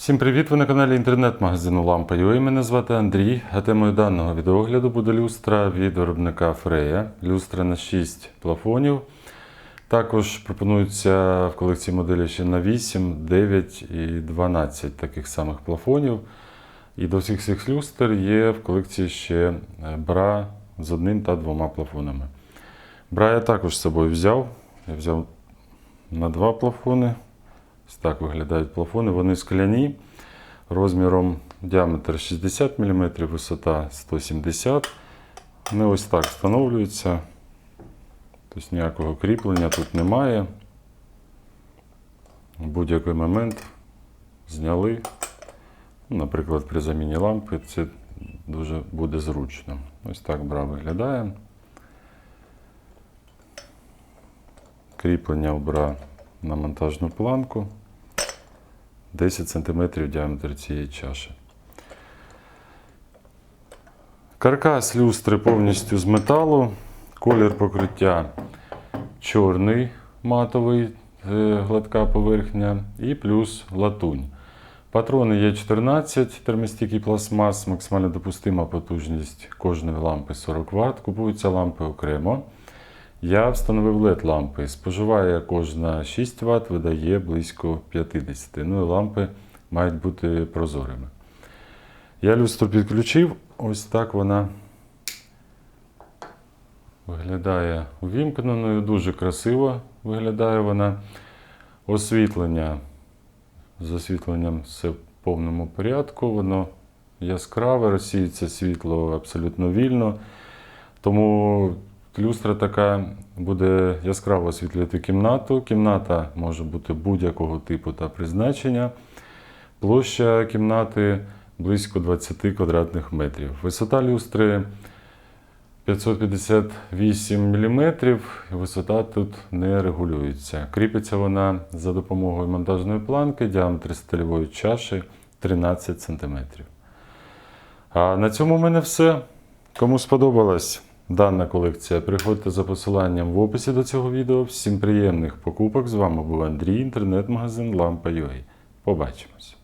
Всім привіт! Ви на каналі інтернет-магазину Лампа.ua. Мене звати Андрій, а темою даного відеогляду буде люстра від виробника Freya. Люстра на 6 плафонів. Також пропонується в колекції моделі ще на 8, 9 і 12 таких самих плафонів. І до всіх цих люстр є в колекції ще е, бра з одним та двома плафонами. Бра я також з собою взяв. Я взяв на два плафони. Ось так виглядають плафони. Вони скляні розміром діаметр 60 мм, висота 170 мм. Вони ось так встановлюються. Тобто ніякого кріплення тут немає. В будь-який момент зняли. Ну, Наприклад, при заміні лампи це дуже буде зручно. Ось так бра виглядає. Кріплення бра на монтажну планку. 10 см діаметр цієї чаші. Каркас люстри повністю з металу. Колір покриття чорний матовий, е, гладка поверхня і плюс латунь. Патрони є 14 термостійкий пластмас, максимально допустима потужність кожної лампи 40 Вт. Купуються лампи окремо. Я встановив LED лампи. Споживає кожна 6 Вт, видає близько 50. Ну і лампи мають бути прозорими. Я люстру підключив. Ось так вона виглядає увімкненою, дуже красиво виглядає вона. Освітлення з освітленням все в повному порядку. Воно яскраве, розсіється світло абсолютно вільно. Тому люстра така буде яскраво освітлювати кімнату. Кімната може бути будь-якого типу та призначення. Площа кімнати близько 20 квадратних метрів. Висота люстри 558 мм. Висота тут не регулюється. Кріпиться вона за допомогою монтажної планки, діаметр стильової чаші 13 см. А на цьому в мене все. Кому сподобалась дана колекція, приходьте за посиланням в описі до цього відео. Всім приємних покупок! З вами був Андрій, інтернет-магазин Lampa.ua. Побачимось!